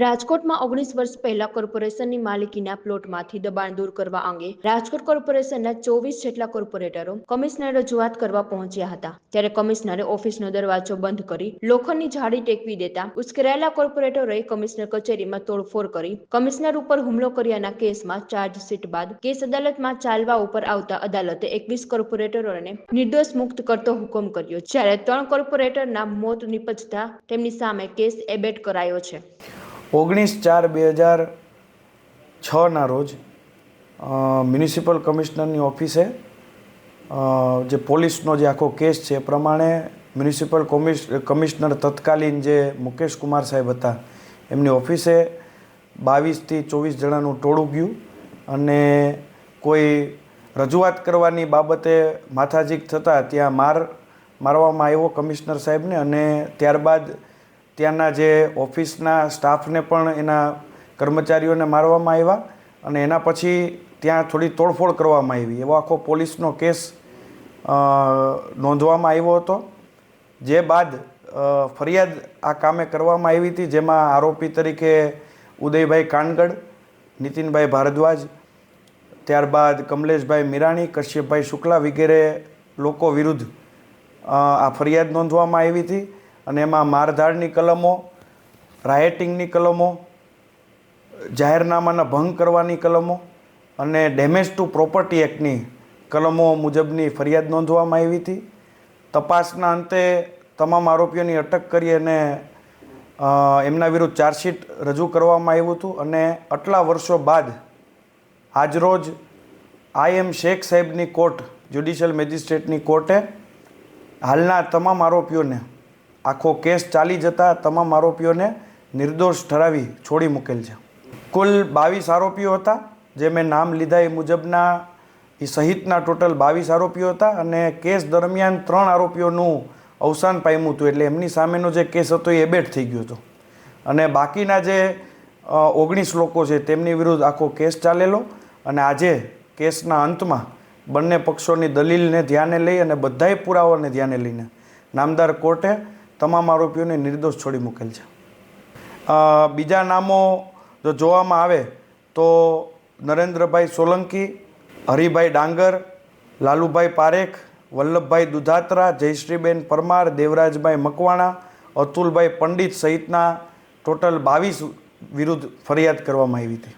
રાજકોટમાં ઓગણીસ વર્ષ પહેલા કોર્પોરેશનની માલિકીના પ્લોટમાંથી દબાણ દૂર કરવા અંગે રાજકોટ કોર્પોરેશનના ચોવીસ જેટલા કોર્પોરેટરો કમિશનર રજૂઆત કરવા પહોંચ્યા હતા. ત્યારે કમિશનરે ઓફિસનો દરવાજો બંધ કરી લોખંડની જાળી ટેકવી દેતા ઉશ્કેરાયેલા કોર્પોરેટરોએ કમિશનર કચેરીમાં તોડફોડ કરી કમિશનર ઉપર હુમલો કર્યાના કેસમાં ચાર્જશીટ બાદ કેસ અદાલતમાં ચાલવા ઉપર આવતા અદાલતે એકવીસ કોર્પોરેટરોને નિર્દોષ મુક્ત કરતો હુકમ કર્યો. જ્યારે ત્રણ કોર્પોરેટરના મોત નિપજતા તેમની સામે કેસ એબેટ કરાયો છે. ઓગણીસ ચાર બે હજાર છના રોજ મ્યુનિસિપલ કમિશનરની ઓફિસે જે પોલીસનો જે આખો કેસ છે એ પ્રમાણે મ્યુનિસિપલ કોમિશ, કમિશનર તત્કાલીન જે મુકેશ કુમાર સાહેબ હતા, એમની ઓફિસે બાવીસથી ચોવીસ જણાનું ટોળું ગયું અને કોઈ રજૂઆત કરવાની બાબતે માથાજીક થતાં ત્યાં માર મારવામાં આવ્યો કમિશનર સાહેબને અને ત્યારબાદ ત્યાંના જે ઓફિસના સ્ટાફને પણ એના કર્મચારીઓને મારવામાં આવ્યા અને એના પછી ત્યાં થોડી તોડફોડ કરવામાં આવી. એવો આખો પોલીસનો કેસ નોંધવામાં આવ્યો હતો. જે બાદ ફરિયાદ આ કામે કરવામાં આવી હતી, જેમાં આરોપી તરીકે ઉદયભાઈ કાનગડ, નીતિનભાઈ ભારદ્વાજ, ત્યારબાદ કમલેશભાઈ મીરાણી, કશ્યપભાઈ શુક્લા વગેરે લોકો વિરુદ્ધ આ ફરિયાદ નોંધવામાં આવી હતી. અને એમાં મારધાડની કલમો રાયટિંગની કલમો, જાહેરનામાના ભંગ કરવાની કલમો અને ડેમેજ ટુ પ્રોપર્ટી એક્ટની કલમો મુજબની ફરિયાદ નોંધવામાં આવી હતી. તપાસના અંતે તમામ આરોપીઓની અટક કરી અને એમના વિરુદ્ધ ચાર્જશીટ રજૂ કરવામાં આવ્યું હતું અને આટલા વર્ષો બાદ આજરોજ આઈ એમ શેખ સાહેબની કોર્ટ જ્યુડિશિયલ મેજિસ્ટ્રેટની કોર્ટે હાલના તમામ આરોપીઓને આખો કેસ ચાલી જતા તમામ આરોપીઓને નિર્દોષ ઠરાવી છોડી મૂકેલ છે. કુલ બાવીસ આરોપીઓ હતા, જે મેં નામ લીધા એ મુજબના એ સહિતના ટોટલ બાવીસ આરોપીઓ હતા અને કેસ દરમિયાન ત્રણ આરોપીઓનું અવસાન પામ્યું હતું, એટલે એમની સામેનો જે કેસ હતો એ એબેટ થઈ ગયો હતો. અને બાકીના જે ઓગણીસ લોકો છે તેમની વિરુદ્ધ આખો કેસ ચાલેલો અને આજે કેસના અંતમાં બંને પક્ષોની દલીલને ધ્યાને લઈ અને બધાય પુરાવાને ધ્યાને લઈને નામદાર કોર્ટે તમામ આરોપીઓને નિર્દોષ છોડી મૂકેલ છે. બીજા નામો જો જોવામાં આવે તો નરેન્દ્રભાઈ સોલંકી, હરિભાઈ ડાંગર, લાલુભાઈ પારેખ, વલ્લભભાઈ દુધાત્રા, જયશ્રીબેન પરમાર, દેવરાજભાઈ મકવાણા, અતુલભાઈ પંડિત સહિતના ટોટલ બાવીસ વિરુદ્ધ ફરિયાદ કરવામાં આવી હતી.